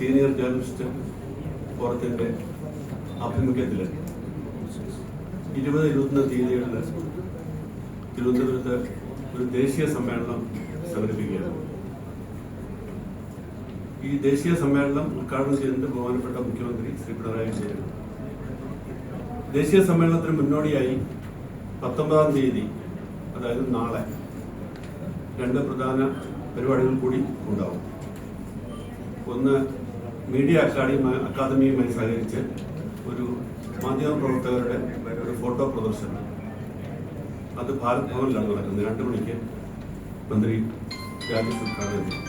Senior journalist ഫോറത്തിന്റെ ആഭിമുഖ്യത്തിൽ ഇരുപത് ഇരുപത്തൊന്ന് തീയതികളിൽ തിരുവനന്തപുരത്ത് ഒരു ദേശീയ സമ്മേളനം സംഘടിപ്പിക്കുകയാണ്. ഈ ദേശീയ സമ്മേളനം ഉദ്ഘാടനം ചെയ്തിട്ട് ബഹുമാനപ്പെട്ട മുഖ്യമന്ത്രി ശ്രീ പിണറായി വിജയൻ. ദേശീയ സമ്മേളനത്തിന് മുന്നോടിയായി പത്തൊമ്പതാം തീയതി അതായത് നാളെ രണ്ട് പ്രധാന പരിപാടികൾ കൂടി ഉണ്ടാവും. ഒന്ന് മീഡിയ അക്കാദമി അക്കാദമിയുമായി സഹകരിച്ച് ഒരു മാധ്യമ പ്രവർത്തകരുടെ ഒരു ഫോട്ടോ പ്രദർശനം. അത് ഭാരത് ഭവനിലാണ് നടക്കുന്നത്. രണ്ടു മണിക്ക് മന്ത്രി രാജേഷ് ഉദ്ഘാടനം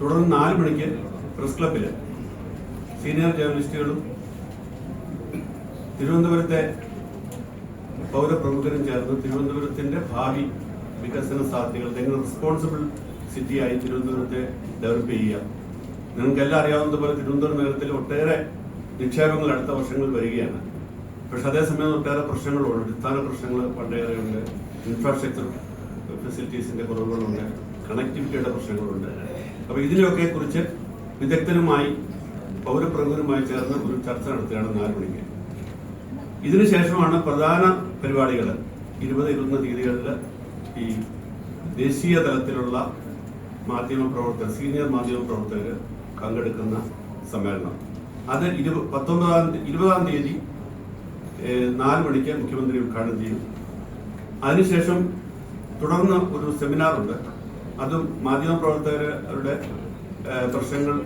തുടർന്ന് നാല് മണിക്ക് പ്രസ് ക്ലബിൽ സീനിയർ ജേർണലിസ്റ്റുകളും തിരുവനന്തപുരത്തെ പൗരപ്രമുഖരും ചേർന്ന് തിരുവനന്തപുരത്തിന്റെ ഭാവി വികസന സാധ്യതകൾ എങ്ങനെ റെസ്പോൺസിബിൾ സിറ്റിയായി തിരുവനന്തപുരത്തെ ഡെവലപ്പ് ചെയ്യുക. നിങ്ങൾക്ക് എല്ലാം അറിയാവുന്നതുപോലെ തിരുവനന്തപുരം നഗരത്തിൽ ഒട്ടേറെ നിക്ഷേപങ്ങൾ അടുത്ത വർഷങ്ങളിൽ വരികയാണ്. പക്ഷെ അതേസമയം ഒട്ടേറെ പ്രശ്നങ്ങളുണ്ട്. അടിസ്ഥാന പ്രശ്നങ്ങൾ പണ്ടേറെയുണ്ട് ഇൻഫ്രാസ്ട്രക്ചർ ഫെസിലിറ്റീസിന്റെ കുറവുകളുണ്ട്. കണക്ടിവിറ്റിയുടെ പ്രശ്നങ്ങളുണ്ട്. അപ്പൊ ഇതിനെയൊക്കെ കുറിച്ച് വിദഗ്ധരുമായി പൗരപ്രമുഖരുമായി ചേർന്ന് ഒരു ചർച്ച നടത്തുകയാണ് നാല് മണിക്ക് ഇതിനുശേഷമാണ് പ്രധാന പരിപാടികൾ. ഇരുപത് ഇരുപത്തൊന്ന് തീയതികളിൽ ഈ ദേശീയ തലത്തിലുള്ള മാധ്യമ പ്രവർത്തകർ സീനിയർ മാധ്യമ പ്രവർത്തകർ പങ്കെടുക്കുന്ന സമ്മേളനം. അത് ഇരു പത്തൊമ്പതാം ഇരുപതാം തീയതി നാല് മണിക്ക് മുഖ്യമന്ത്രി ഉദ്ഘാടനം ചെയ്യും. അതിനുശേഷം തുടർന്ന് ഒരു സെമിനാർ ഉണ്ട്. അതും മാധ്യമ പ്രവർത്തകരുടെ പ്രശ്നങ്ങൾ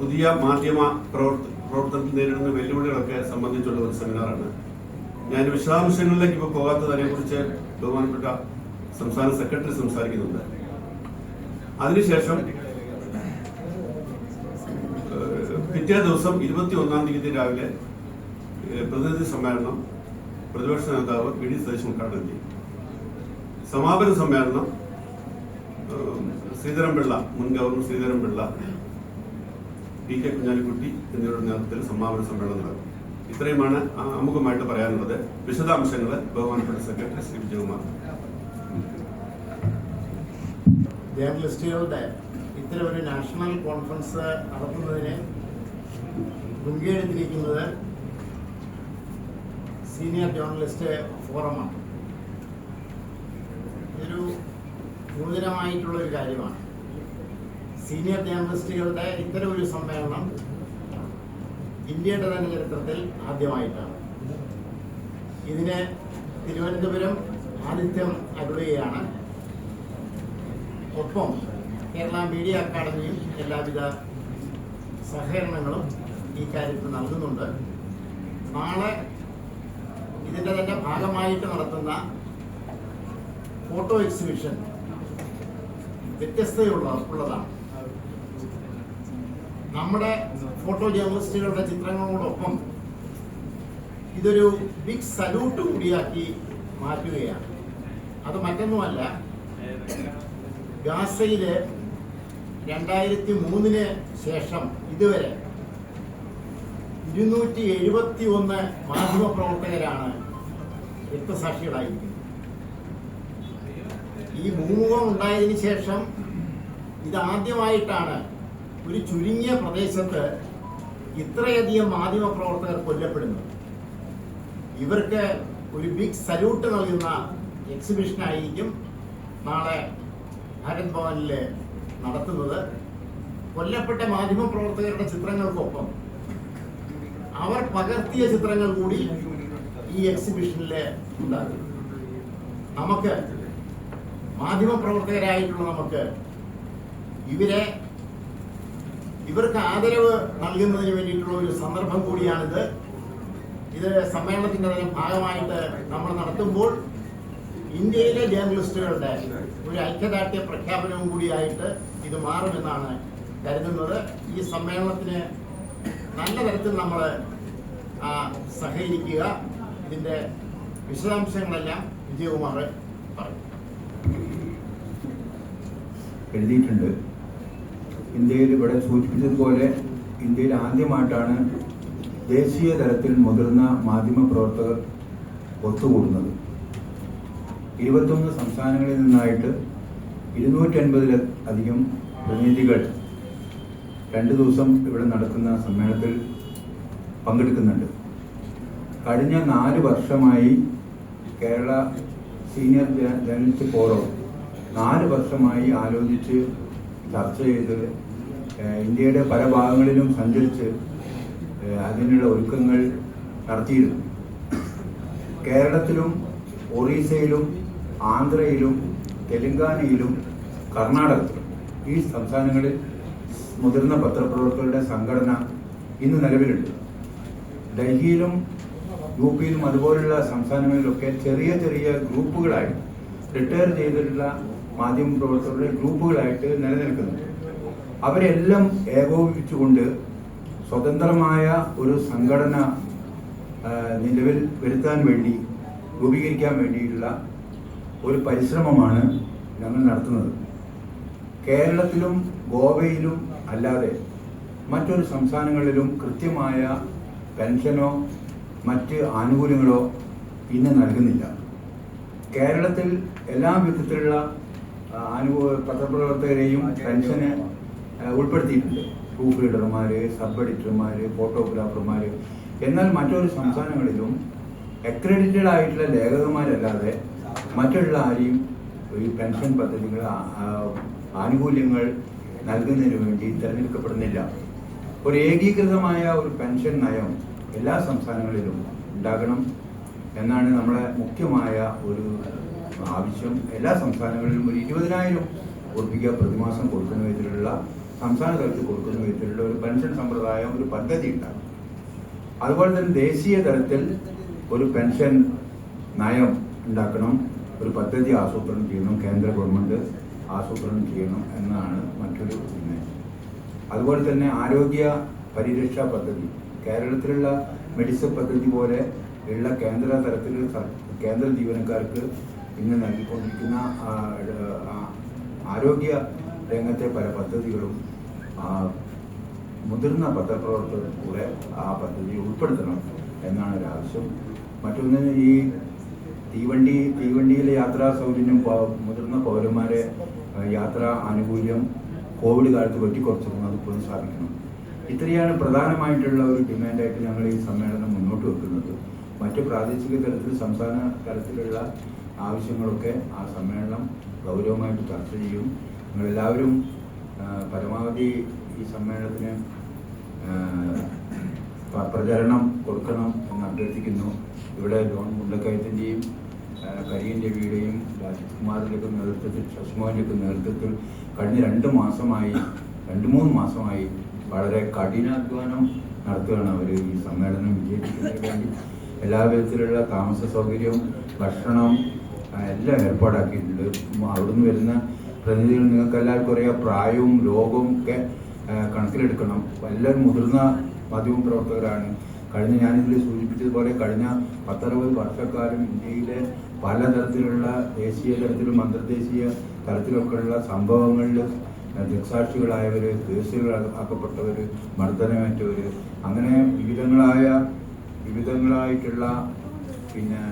പുതിയ മാധ്യമ പ്രവർത്ത പ്രവർത്തനത്തിൽ നേരിടുന്ന വെല്ലുവിളികളൊക്കെ സംബന്ധിച്ചുള്ള ഒരു സെമിനാറാണ് ഞാൻ വിശദാംശങ്ങളിലേക്ക് ഇപ്പോൾ പോകാത്തതിനെ കുറിച്ച് ബഹുമാനപ്പെട്ട സംസ്ഥാന സെക്രട്ടറി സംസാരിക്കുന്നുണ്ട്. അതിനുശേഷം പിറ്റേ ദിവസം ഇരുപത്തി ഒന്നാം തീയതി രാവിലെ പ്രതിനിധി സമ്മേളനം പ്രതിപക്ഷ നേതാവ് വി ഡി സതീശൻ ഉദ്ഘാടനം ചെയ്യും. സമാപന സമ്മേളനം ശ്രീധരൻപിള്ള മുൻ governor Sreedharan Pillai P K Kunhalikutty എന്നിവരുടെ നേതൃത്വത്തിൽ സമാപന സമ്മേളനം നടക്കും. ഇത്രയുമാണ് അമുഖമായിട്ട് പറയാനുള്ളത്. വിശദാംശങ്ങൾ ബഹുമാനപ്പെട്ട സെക്രട്ടറി ശ്രീ വിജയകുമാർ. ജേർണലിസ്റ്റുകളുടെ ഇത്തരം ഒരു നാഷണൽ കോൺഫറൻസ് നടത്തുന്നതിന് മുൻകൈയെടുത്തിരിക്കുന്നത് സീനിയർ ജേർണലിസ്റ്റ് ഫോറമാണ്. ഇതൊരു ഗുരുതരമായിട്ടുള്ളൊരു കാര്യമാണ്. സീനിയർ ജേർണലിസ്റ്റുകളുടെ ഇത്തരം ഒരു സമ്മേളനം ഇന്ത്യയുടെ തന്നെ ചരിത്രത്തിൽ ആദ്യമായിട്ടാണ്. ഇതിന് തിരുവനന്തപുരം ആതിഥ്യം അരുളുകയാണ് ഒപ്പം കേരള മീഡിയ അക്കാദമിയും എല്ലാവിധ സഹകരണങ്ങളും ഈ കാര്യത്തിൽ നൽകുന്നുണ്ട്. നാളെ ഇതിന്റെ തന്നെ ഭാഗമായിട്ട് നടത്തുന്ന ഫോട്ടോ എക്സിബിഷൻ വ്യത്യസ്തയുള്ള ഉള്ളതാണ്. നമ്മുടെ ഫോട്ടോ ജേർണലിസ്റ്റുകളുടെ ചിത്രങ്ങളോടൊപ്പം ഇതൊരു ബിഗ് സല്യൂട്ട് കൂടിയാക്കി മാറ്റുകയാണ്. അത് മറ്റൊന്നുമല്ല ഗാസയിൽ രണ്ടായിരത്തി മൂന്നിന് ശേഷം ഇതുവരെ ഇരുന്നൂറ്റി എഴുപത്തി ഒന്ന് മാധ്യമപ്രവർത്തകരാണ് രക്തസാക്ഷികളായിരിക്കുന്നത്. ഈ ഭൂമുഖം ഉണ്ടായതിനു ശേഷം ഇതാദ്യമായിട്ടാണ് ഒരു ചുരുങ്ങിയ പ്രദേശത്ത് ഇത്രയധികം മാധ്യമപ്രവർത്തകർ കൊല്ലപ്പെടുന്നത്. ഇവർക്ക് ഒരു ബിഗ് സല്യൂട്ട് നൽകുന്ന എക്സിബിഷനായിരിക്കും നാളെ ഭാരത് ഭവനിൽ നടത്തുന്നത്. കൊല്ലപ്പെട്ട മാധ്യമപ്രവർത്തകരുടെ ചിത്രങ്ങൾക്കൊപ്പം അവർ പകർത്തിയ ചിത്രങ്ങൾ കൂടി ഈ എക്സിബിഷനിൽ ഉണ്ടാകും. നമുക്ക് മാധ്യമപ്രവർത്തകരായിട്ടുള്ള നമുക്ക് ഇവരെ ഇവർക്ക് ആദരവ് നൽകുന്നതിന് വേണ്ടിയിട്ടുള്ള ഒരു സന്ദർഭം കൂടിയാണിത്. ഇത് സമ്മേളനത്തിന്റെ തന്നെ ഭാഗമായിട്ട് നമ്മൾ നടത്തുമ്പോൾ ഇന്ത്യയിലെ ജേർണലിസ്റ്റുകളുടെ ഒരു ഐക്യദാർഢ്യ പ്രഖ്യാപനവും കൂടിയായിട്ട് ഇത് മാറുമെന്നാണ് കരുതുന്നത്. ഈ സമ്മേളനത്തിന് നല്ല തരത്തിൽ നമ്മൾ സഹകരിക്കുക. ഇതിന്റെ വിശദാംശങ്ങളെല്ലാം വിജയകുമാർ പറയും. എഴുതിയിട്ടുണ്ട്. ഇന്ത്യയിൽ ഇവിടെ സൂചിപ്പിച്ചതുപോലെ ഇന്ത്യയിൽ ആദ്യമായിട്ടാണ് ദേശീയ തലത്തിൽ മുതിർന്ന മാധ്യമ പ്രവർത്തകർ ഒത്തുകൂടുന്നത്. ഇരുപത്തൊന്ന് സംസ്ഥാനങ്ങളിൽ നിന്നായിട്ട് ഇരുന്നൂറ്റി അൻപതിലധികം പ്രതിനിധികൾ രണ്ട് ദിവസം ഇവിടെ നടക്കുന്ന സമ്മേളനത്തിൽ പങ്കെടുക്കുന്നുണ്ട്. കഴിഞ്ഞ നാല് വർഷമായി കേരള സീനിയർ ജേണലിസ്റ്റ് ഫോറം നാല് വർഷമായി ആലോചിച്ച് ചർച്ച ചെയ്ത് ഇന്ത്യയുടെ പല ഭാഗങ്ങളിലും സഞ്ചരിച്ച് അതിനുള്ള ഒരുക്കങ്ങൾ നടത്തിയിരുന്നു. കേരളത്തിലും ഒറീസയിലും ആന്ധ്രയിലും തെലങ്കാനയിലും കർണാടകത്തിലും ഈ സംസ്ഥാനങ്ങളിൽ മുതിർന്ന പത്രപ്രവർത്തകരുടെ സംഘടന ഇന്ന് നിലവിലുണ്ട്. ഡൽഹിയിലും യു പിയിലും അതുപോലുള്ള സംസ്ഥാനങ്ങളിലൊക്കെ ചെറിയ ചെറിയ ഗ്രൂപ്പുകളായി റിട്ടയർ ചെയ്തിട്ടുള്ള മാധ്യമ പ്രവർത്തകരുടെ ഗ്രൂപ്പുകളായിട്ട് നിലനിൽക്കുന്നുണ്ട്. അവരെല്ലാം ഏകോപിപ്പിച്ചുകൊണ്ട് സ്വതന്ത്രമായ ഒരു സംഘടന നിലവിൽ വരുത്താൻ വേണ്ടി രൂപീകരിക്കാൻ വേണ്ടിയിട്ടുള്ള ഒരു പരിശ്രമമാണ് ഞങ്ങൾ നടത്തുന്നത്. കേരളത്തിലും ഗോവയിലും അല്ലാതെ മറ്റൊരു സംസ്ഥാനങ്ങളിലും കൃത്യമായ പെൻഷനോ മറ്റ് ആനുകൂല്യങ്ങളോ ഇന്ന് നൽകുന്നില്ല. കേരളത്തിൽ എല്ലാ വിധത്തിലുള്ള അനുഭവ പത്രപ്രവർത്തകരെയും പെൻഷന് ഉൾപ്പെടുത്തിയിട്ടുണ്ട്. പ്രൂഫ് റീഡർമാര് സബ് എഡിറ്റർമാര് ഫോട്ടോഗ്രാഫർമാര്. എന്നാൽ മറ്റൊരു സംസ്ഥാനങ്ങളിലും അക്രഡിറ്റഡ് ആയിട്ടുള്ള ലേഖകന്മാരല്ലാതെ മറ്റുള്ള ആരെയും ഈ പെൻഷൻ പദ്ധതികൾ ആനുകൂല്യങ്ങൾ നൽകുന്നതിന് വേണ്ടി തിരഞ്ഞെടുക്കപ്പെടുന്നില്ല. ഒരു ഏകീകൃതമായ ഒരു പെൻഷൻ നയം എല്ലാ സംസ്ഥാനങ്ങളിലും ഉണ്ടാകണം എന്നാണ് നമ്മളെ മുഖ്യമായ ഒരു ആവശ്യം. എല്ലാ സംസ്ഥാനങ്ങളിലും ഒരു ഇരുപതിനായിരം ഉറപ്പിക്കുക പ്രതിമാസം കൊടുക്കുന്ന വിധത്തിലുള്ള സംസ്ഥാന തലത്തിൽ കൊടുക്കുന്ന വിധത്തിലുള്ള ഒരു പെൻഷൻ സമ്പ്രദായം ഒരു പദ്ധതി ഉണ്ടാകും അതുപോലെ തന്നെ ദേശീയ തലത്തിൽ ഒരു പെൻഷൻ നയം ഉണ്ടാക്കണം. ഒരു പദ്ധതി ആസൂത്രണം ചെയ്യണം കേന്ദ്ര ഗവൺമെന്റ്. ആസൂത്രണം ചെയ്യണം എന്നാണ് മറ്റൊരു ഉന്മേഷം അതുപോലെ തന്നെ ആരോഗ്യ പരിരക്ഷാ പദ്ധതി. കേരളത്തിലുള്ള മെഡിസിൻ പദ്ധതി പോലെ ഉള്ള കേന്ദ്ര തലത്തിൽ കേന്ദ്ര ജീവനക്കാർക്ക് ഇന്ന് നൽകിക്കൊണ്ടിരിക്കുന്ന ആരോഗ്യ രംഗത്തെ പല പദ്ധതികളും മുതിർന്ന പത്രപ്രവർത്തകർ കൂടെ ആ പദ്ധതി ഉൾപ്പെടുത്തണം എന്നാണ് ഒരു ആവശ്യം. മറ്റൊന്ന് ഈ തീവണ്ടി തീവണ്ടിയിലെ യാത്രാ പ- മുതിർന്ന പൗരന്മാരെ യാത്രാ ആനുകൂല്യം കോവിഡ് കാലത്ത് വെട്ടിക്കുറച്ചിരുന്നു അത് പുനഃസ്ഥാപിക്കണം ഇത്രയാണ് പ്രധാനമായിട്ടുള്ള ഒരു ഡിമാൻഡായിട്ട് ഞങ്ങൾ ഈ സമ്മേളനം മുന്നോട്ട് വെക്കുന്നത്. മറ്റ് പ്രാദേശിക തലത്തിൽ സംസ്ഥാന തലത്തിലുള്ള ആവശ്യങ്ങളൊക്കെ ആ സമ്മേളനം ഗൗരവമായിട്ട് ചർച്ച ചെയ്യും. നിങ്ങളെല്ലാവരും പരമാവധി ഈ സമ്മേളനത്തിന് പ്രചരണം കൊടുക്കണം എന്ന് അഭ്യർത്ഥിക്കുന്നു. ഇവിടെ ജോൺ മുണ്ടക്കയത്തിന്റെയും കരിയൻ രവിയുടെയും രാജീവ് കുമാറിന്റെയൊക്കെ നേതൃത്വത്തിൽ ശശികുമാറിന്റെയൊക്കെ നേതൃത്വത്തിൽ കഴിഞ്ഞ രണ്ട് മാസമായി രണ്ട് മൂന്ന് മാസമായി വളരെ കഠിനാധ്വാനം നടത്തുകയാണ് അവർ ഈ സമ്മേളനം വിജയിപ്പിക്കുന്നതിന് വേണ്ടി. എല്ലാ വിധത്തിലുള്ള താമസ സൗകര്യവും ഭക്ഷണം എല്ലാം ഏർപ്പാടാക്കിയിട്ടുണ്ട്. അവിടുന്ന് വരുന്ന പ്രതിനിധികൾ നിങ്ങൾക്ക് എല്ലാവർക്കും അറിയാം പ്രായവും രോഗവും ഒക്കെ കണക്കിലെടുക്കണം. എല്ലാവരും മുതിർന്ന മാധ്യമ പ്രവർത്തകരാണ് കഴിഞ്ഞ ഞാനിതിൽ സൂചിപ്പിച്ചതുപോലെ കഴിഞ്ഞ പത്തറുപത് വർഷക്കാലം ഇന്ത്യയിലെ പലതരത്തിലുള്ള ദേശീയ തലത്തിലും അന്തർദേശീയ തലത്തിലൊക്കെയുള്ള സംഭവങ്ങളിൽ ദൃക്സാക്ഷികളായവർ കേസുകൾ ആക്കപ്പെട്ടവർ മർദ്ദനമേറ്റവർ അങ്ങനെ വിവിധങ്ങളായ വിവിധങ്ങളായിട്ടുള്ള പിന്നെ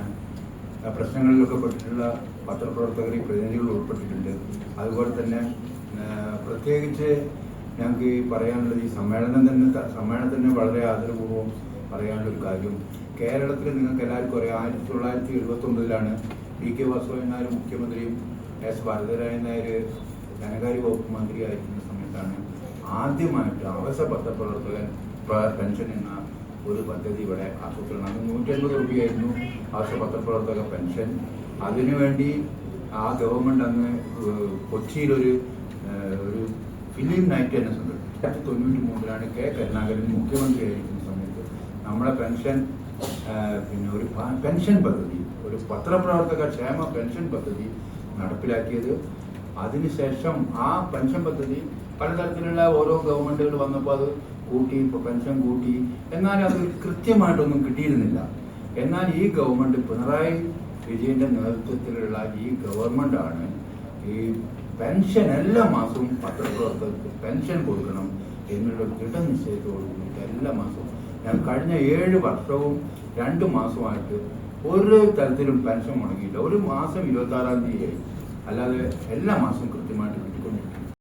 പ്രശ്നങ്ങളിലൊക്കെ പെട്ടിട്ടുള്ള പത്രപ്രവർത്തകരെ പ്രതിനിധികൾ ഉൾപ്പെട്ടിട്ടുണ്ട്. അതുപോലെ തന്നെ പ്രത്യേകിച്ച് ഞങ്ങൾക്ക് പറയാനുള്ളത് ഈ സമ്മേളനം തന്നെ സമ്മേളനത്തിന് വളരെ ആദരപൂർവം പറയാനുള്ള ഒരു കാര്യം. കേരളത്തിൽ നിങ്ങൾക്ക് എല്ലാവർക്കും അറിയാം ആയിരത്തി തൊള്ളായിരത്തി എഴുപത്തി ഒമ്പതിലാണ് ഡി കെ വാസുദേവൻ നായർ മുഖ്യമന്ത്രിയും എസ് ഭാരതരായൻ നായർ ധനകാര്യ വകുപ്പ് മന്ത്രി മന്ത്രിയായിരിക്കുന്ന സമയത്താണ് ആദ്യമായിട്ട് അവസ പത്രപ്രവർത്തകൻ പ്ര- പെൻഷൻ എന്ന ഒരു പദ്ധതി ഇവിടെ ആസൂത്രണം അത് നൂറ്റി അൻപത് രൂപയായിരുന്നു അവസ പത്രപ്രവർത്തക പെൻഷൻ. അതിനുവേണ്ടി ആ ഗവൺമെന്റ് അന്ന് കൊച്ചിയിലൊരു ഒരു ഫിലിം നൈറ്റ് തന്നെ സംഘടിപ്പിച്ചു. തൊണ്ണൂറ്റി മൂന്നിലാണ് കെ കരുണാകരൻ മുഖ്യമന്ത്രിയായിരിക്കുന്ന സമയത്ത് നമ്മളെ പെൻഷൻ പിന്നെ ഒരു പെൻഷൻ പദ്ധതി ഒരു പത്രപ്രവർത്തക ക്ഷേമ പെൻഷൻ പദ്ധതി നടപ്പിലാക്കിയത്. അതിനുശേഷം ആ പെൻഷൻ പദ്ധതി പലതരത്തിലുള്ള ഓരോ ഗവൺമെന്റുകൾ വന്നപ്പോൾ അത് കൂട്ടി പെൻഷൻ കൂട്ടി. എന്നാൽ അത് കൃത്യമായിട്ടൊന്നും കിട്ടിയിരുന്നില്ല. എന്നാൽ ഈ ഗവൺമെന്റ് പിണറായി വിജയന്റെ നേതൃത്വത്തിലുള്ള ഈ ഗവൺമെന്റ് ആണ് ഈ പെൻഷൻ എല്ലാ മാസവും പത്രപ്രവർത്തകർക്ക് പെൻഷൻ കൊടുക്കണം എന്നുള്ള ദൃഢനിശ്ചയത്തോടു കൂടി എല്ലാ മാസവും കഴിഞ്ഞ ഏഴ് വർഷവും രണ്ട് മാസമായിട്ട് ഒരു തരത്തിലും പെൻഷൻ മുടങ്ങിയില്ല ഒരു മാസം ഇരുപത്തി ആറാം തീയതി അല്ലാതെ എല്ലാ മാസവും കൃത്യമായിട്ട്